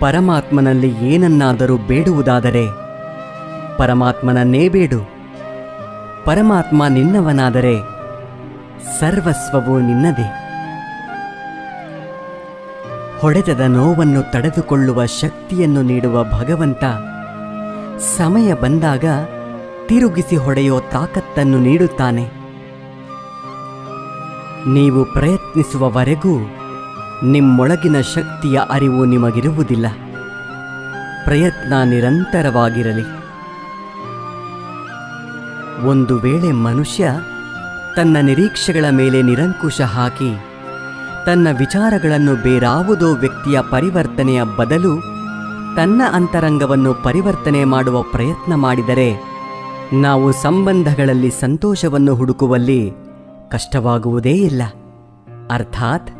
ಪರಮಾತ್ಮನಲ್ಲಿ ಏನನ್ನಾದರೂ ಬೇಡುವುದಾದರೆ ಪರಮಾತ್ಮನನ್ನೇ ಬೇಡು. ಪರಮಾತ್ಮ ನಿನ್ನವನಾದರೆ ಸರ್ವಸ್ವವು ನಿನ್ನದೇ. ಹೊಡೆತದ ನೋವನ್ನು ತಡೆದುಕೊಳ್ಳುವ ಶಕ್ತಿಯನ್ನು ನೀಡುವ ಭಗವಂತ ಸಮಯ ಬಂದಾಗ ತಿರುಗಿಸಿ ಹೊಡೆಯೋ ತಾಕತ್ತನ್ನು ನೀಡುತ್ತಾನೆ. ನೀವು ಪ್ರಯತ್ನಿಸುವವರೆಗೂ ನಿಮ್ಮೊಳಗಿನ ಶಕ್ತಿಯ ಅರಿವು ನಿಮಗಿರುವುದಿಲ್ಲ. ಪ್ರಯತ್ನ ನಿರಂತರವಾಗಿರಲಿ. ಒಂದು ವೇಳೆ ಮನುಷ್ಯ ತನ್ನ ನಿರೀಕ್ಷೆಗಳ ಮೇಲೆ ನಿರಂಕುಶ ಹಾಕಿ ತನ್ನ ವಿಚಾರಗಳನ್ನು ಬೇರಾವುದೋ ವ್ಯಕ್ತಿಯ ಪರಿವರ್ತನೆಯ ಬದಲು ತನ್ನ ಅಂತರಂಗವನ್ನು ಪರಿವರ್ತನೆ ಮಾಡುವ ಪ್ರಯತ್ನ ಮಾಡಿದರೆ ನಾವು ಸಂಬಂಧಗಳಲ್ಲಿ ಸಂತೋಷವನ್ನು ಹುಡುಕುವಲ್ಲಿ ಕಷ್ಟವಾಗುವುದೇ ಇಲ್ಲ. ಅರ್ಥಾತ್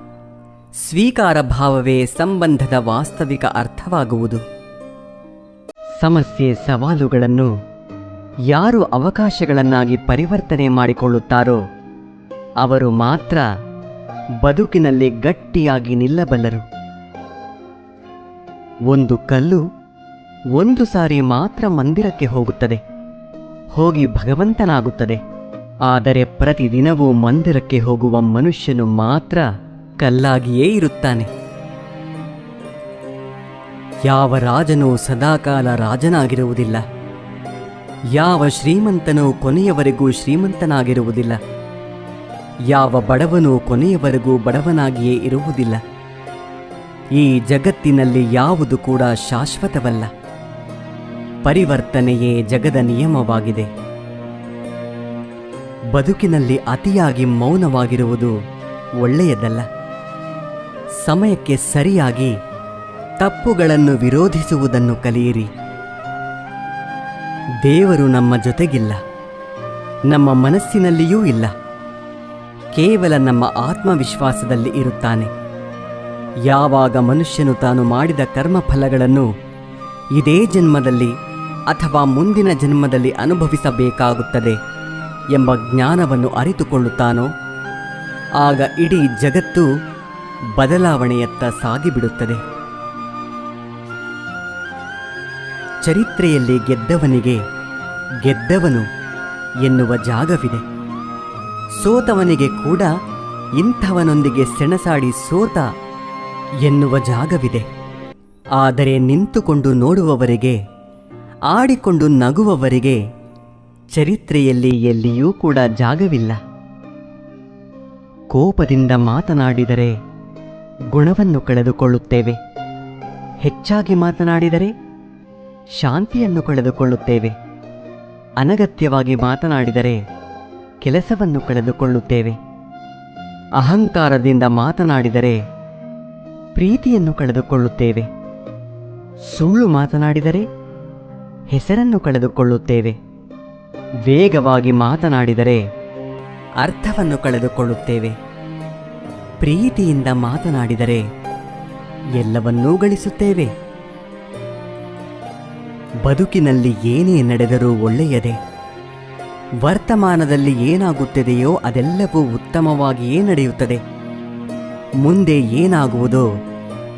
ಸ್ವೀಕಾರ ಭಾವವೇ ಸಂಬಂಧದ ವಾಸ್ತವಿಕ ಅರ್ಥವಾಗುವುದು. ಸಮಸ್ಯೆ ಸವಾಲುಗಳನ್ನು ಯಾರು ಅವಕಾಶಗಳನ್ನಾಗಿ ಪರಿವರ್ತನೆ ಮಾಡಿಕೊಳ್ಳುತ್ತಾರೋ ಅವರು ಮಾತ್ರ ಬದುಕಿನಲ್ಲಿ ಗಟ್ಟಿಯಾಗಿ ನಿಲ್ಲಬಲ್ಲರು. ಒಂದು ಕಲ್ಲು ಒಂದು ಸಾರಿ ಮಾತ್ರ ಮಂದಿರಕ್ಕೆ ಹೋಗುತ್ತದೆ. ಹೋಗಿ ಭಗವಂತನಾಗುತ್ತದೆ. ಆದರೆ ಪ್ರತಿದಿನವೂ ಮಂದಿರಕ್ಕೆ ಹೋಗುವ ಮನುಷ್ಯನು ಮಾತ್ರ ಕಲ್ಲಾಗಿಯೇ ಇರುತ್ತಾನೆ. ಯಾವ ರಾಜನೂ ಸದಾಕಾಲ ರಾಜನಾಗಿರುವುದಿಲ್ಲ. ಯಾವ ಶ್ರೀಮಂತನೂ ಕೊನೆಯವರೆಗೂ ಶ್ರೀಮಂತನಾಗಿರುವುದಿಲ್ಲ. ಯಾವ ಬಡವನೂ ಕೊನೆಯವರೆಗೂ ಬಡವನಾಗಿಯೇ ಇರುವುದಿಲ್ಲ. ಈ ಜಗತ್ತಿನಲ್ಲಿ ಯಾವುದು ಕೂಡ ಶಾಶ್ವತವಲ್ಲ. ಪರಿವರ್ತನೆಯೇ ಜಗದ ನಿಯಮವಾಗಿದೆ. ಬದುಕಿನಲ್ಲಿ ಅತಿಯಾಗಿ ಮೌನವಾಗಿರುವುದು ಒಳ್ಳೆಯದಲ್ಲ. ಸಮಯಕ್ಕೆ ಸರಿಯಾಗಿ ತಪ್ಪುಗಳನ್ನು ವಿರೋಧಿಸುವುದನ್ನು ಕಲಿಯಿರಿ. ದೇವರು ನಮ್ಮ ಜೊತೆಗಿಲ್ಲ, ನಮ್ಮ ಮನಸ್ಸಿನಲ್ಲಿಯೂ ಇಲ್ಲ, ಕೇವಲ ನಮ್ಮ ಆತ್ಮವಿಶ್ವಾಸದಲ್ಲಿ ಇರುತ್ತಾನೆ. ಯಾವಾಗ ಮನುಷ್ಯನು ತಾನು ಮಾಡಿದ ಕರ್ಮಫಲಗಳನ್ನು ಇದೇ ಜನ್ಮದಲ್ಲಿ ಅಥವಾ ಮುಂದಿನ ಜನ್ಮದಲ್ಲಿ ಅನುಭವಿಸಬೇಕಾಗುತ್ತದೆ ಎಂಬ ಜ್ಞಾನವನ್ನು ಅರಿತುಕೊಳ್ಳುತ್ತಾನೋ, ಆಗ ಇಡೀ ಜಗತ್ತು ಬದಲಾವಣೆಯತ್ತ ಸಾಗಿಬಿಡುತ್ತದೆ. ಚರಿತ್ರೆಯಲ್ಲಿ ಗೆದ್ದವನಿಗೆ ಗೆದ್ದವನು ಎನ್ನುವ ಜಾಗವಿದೆ. ಸೋತವನಿಗೆ ಕೂಡ ಇಂಥವನೊಂದಿಗೆ ಸೆಣಸಾಡಿ ಸೋತ ಎನ್ನುವ ಜಾಗವಿದೆ. ಆದರೆ ನಿಂತುಕೊಂಡು ನೋಡುವವರಿಗೆ, ಆಡಿಕೊಂಡು ನಗುವವರಿಗೆ ಚರಿತ್ರೆಯಲ್ಲಿ ಎಲ್ಲಿಯೂ ಕೂಡ ಜಾಗವಿಲ್ಲ. ಕೋಪದಿಂದ ಮಾತನಾಡಿದರೆ ಗುಣವನ್ನು ಕಳೆದುಕೊಳ್ಳುತ್ತೇವೆ. ಹೆಚ್ಚಾಗಿ ಮಾತನಾಡಿದರೆ ಶಾಂತಿಯನ್ನು ಕಳೆದುಕೊಳ್ಳುತ್ತೇವೆ. ಅನಗತ್ಯವಾಗಿ ಮಾತನಾಡಿದರೆ ಕೆಲಸವನ್ನು ಕಳೆದುಕೊಳ್ಳುತ್ತೇವೆ. ಅಹಂಕಾರದಿಂದ ಮಾತನಾಡಿದರೆ ಪ್ರೀತಿಯನ್ನು ಕಳೆದುಕೊಳ್ಳುತ್ತೇವೆ. ಸುಳ್ಳು ಮಾತನಾಡಿದರೆ ಹೆಸರನ್ನು ಕಳೆದುಕೊಳ್ಳುತ್ತೇವೆ. ವೇಗವಾಗಿ ಮಾತನಾಡಿದರೆ ಅರ್ಥವನ್ನು ಕಳೆದುಕೊಳ್ಳುತ್ತೇವೆ. ಪ್ರೀತಿಯಿಂದ ಮಾತನಾಡಿದರೆ ಎಲ್ಲವನ್ನೂ ಗಳಿಸುತ್ತೇವೆ. ಬದುಕಿನಲ್ಲಿ ಏನೇ ನಡೆದರೂ ಒಳ್ಳೆಯದೇ. ವರ್ತಮಾನದಲ್ಲಿ ಏನಾಗುತ್ತದೆಯೋ ಅದೆಲ್ಲವೂ ಉತ್ತಮವಾಗಿಯೇ ನಡೆಯುತ್ತದೆ. ಮುಂದೆ ಏನಾಗುವುದೋ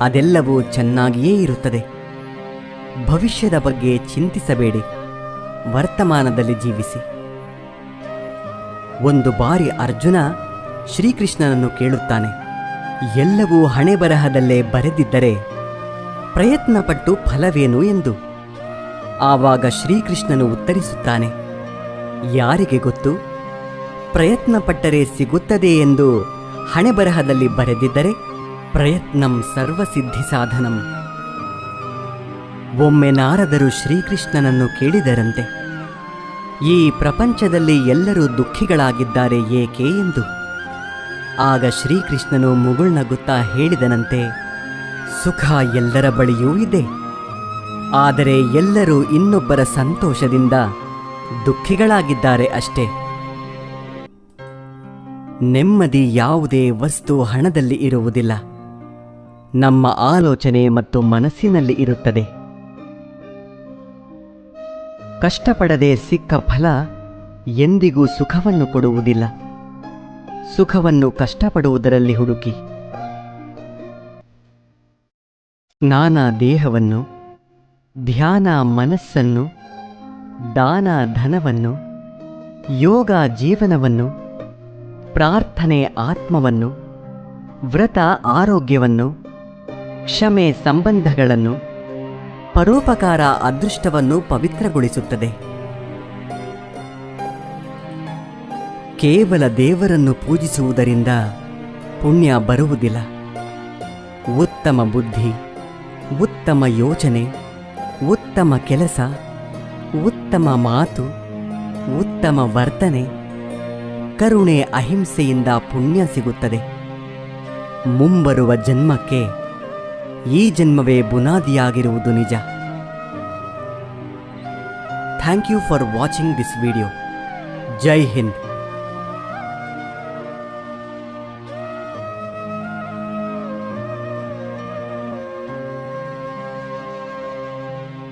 ಅದೆಲ್ಲವೂ ಚೆನ್ನಾಗಿಯೇ ಇರುತ್ತದೆ. ಭವಿಷ್ಯದ ಬಗ್ಗೆ ಚಿಂತಿಸಬೇಡಿ. ವರ್ತಮಾನದಲ್ಲಿ ಜೀವಿಸಿ. ಒಂದು ಬಾರಿ ಅರ್ಜುನ ಶ್ರೀಕೃಷ್ಣನನ್ನು ಕೇಳುತ್ತಾನೆ, ಎಲ್ಲವೂ ಹಣೆ ಬರಹದಲ್ಲೇ ಬರೆದಿದ್ದರೆ ಪ್ರಯತ್ನಪಟ್ಟು ಫಲವೇನು ಎಂದು. ಆವಾಗ ಶ್ರೀಕೃಷ್ಣನು ಉತ್ತರಿಸುತ್ತಾನೆ, ಯಾರಿಗೆ ಗೊತ್ತು? ಪ್ರಯತ್ನಪಟ್ಟರೆ ಸಿಗುತ್ತದೆ ಎಂದು ಹಣೆ ಬರಹದಲ್ಲಿ ಬರೆದಿದ್ದರೆ ಪ್ರಯತ್ನಂ ಸರ್ವಸಿದ್ಧಿ ಸಾಧನಂ ಒಮ್ಮೆ ನಾರದರು ಶ್ರೀಕೃಷ್ಣನನ್ನು ಕೇಳಿದರಂತೆ, ಈ ಪ್ರಪಂಚದಲ್ಲಿ ಎಲ್ಲರೂ ದುಃಖಿಗಳಾಗಿದ್ದಾರೆ ಏಕೆ ಎಂದು. ಆಗ ಶ್ರೀಕೃಷ್ಣನು ಮುಗುಳ್ನಗುತ್ತಾ ಹೇಳಿದನಂತೆ, ಸುಖ ಎಲ್ಲರ ಬಳಿಯೂ ಇದೆ. ಆದರೆ ಎಲ್ಲರೂ ಇನ್ನೊಬ್ಬರ ಸಂತೋಷದಿಂದ ದುಃಖಿಗಳಾಗಿದ್ದಾರೆ ಅಷ್ಟೇ. ನೆಮ್ಮದಿ ಯಾವುದೇ ವಸ್ತು ಹಣದಲ್ಲಿ ಇರುವುದಿಲ್ಲ. ನಮ್ಮ ಆಲೋಚನೆ ಮತ್ತು ಮನಸ್ಸಿನಲ್ಲಿ ಇರುತ್ತದೆ. ಕಷ್ಟಪಡದೆ ಸಿಕ್ಕ ಫಲ ಎಂದಿಗೂ ಸುಖವನ್ನು ಕೊಡುವುದಿಲ್ಲ. ಸುಖವನ್ನು ಕಷ್ಟಪಡುವುದರಲ್ಲಿ ಹುಡುಕಿ. ಜ್ಞಾನ ದೇಹವನ್ನು, ಧ್ಯಾನ ಮನಸ್ಸನ್ನು, ದಾನ ಧನವನ್ನು, ಯೋಗ ಜೀವನವನ್ನು, ಪ್ರಾರ್ಥನೆ ಆತ್ಮವನ್ನು, ವ್ರತ ಆರೋಗ್ಯವನ್ನು, ಕ್ಷಮೆ ಸಂಬಂಧಗಳನ್ನು, ಪರೋಪಕಾರ ಅದೃಷ್ಟವನ್ನು ಪವಿತ್ರಗೊಳಿಸುತ್ತದೆ. ಕೇವಲ ದೇವರನ್ನು ಪೂಜಿಸುವುದರಿಂದ ಪುಣ್ಯ ಬರುವುದಿಲ್ಲ. ಉತ್ತಮ ಬುದ್ಧಿ, ಉತ್ತಮ ಯೋಚನೆ, ಉತ್ತಮ ಕೆಲಸ, ಉತ್ತಮ ಮಾತು, ಉತ್ತಮ ವರ್ತನೆ, ಕರುಣೆ ಅಹಿಂಸೆಯಿಂದ ಪುಣ್ಯ ಸಿಗುತ್ತದೆ. ಮುಂಬರುವ ಜನ್ಮಕ್ಕೆ ಈ ಜನ್ಮವೇ ಬುನಾದಿಯಾಗಿರುವುದು ನಿಜ. Thank you for watching this video. Jai Hind.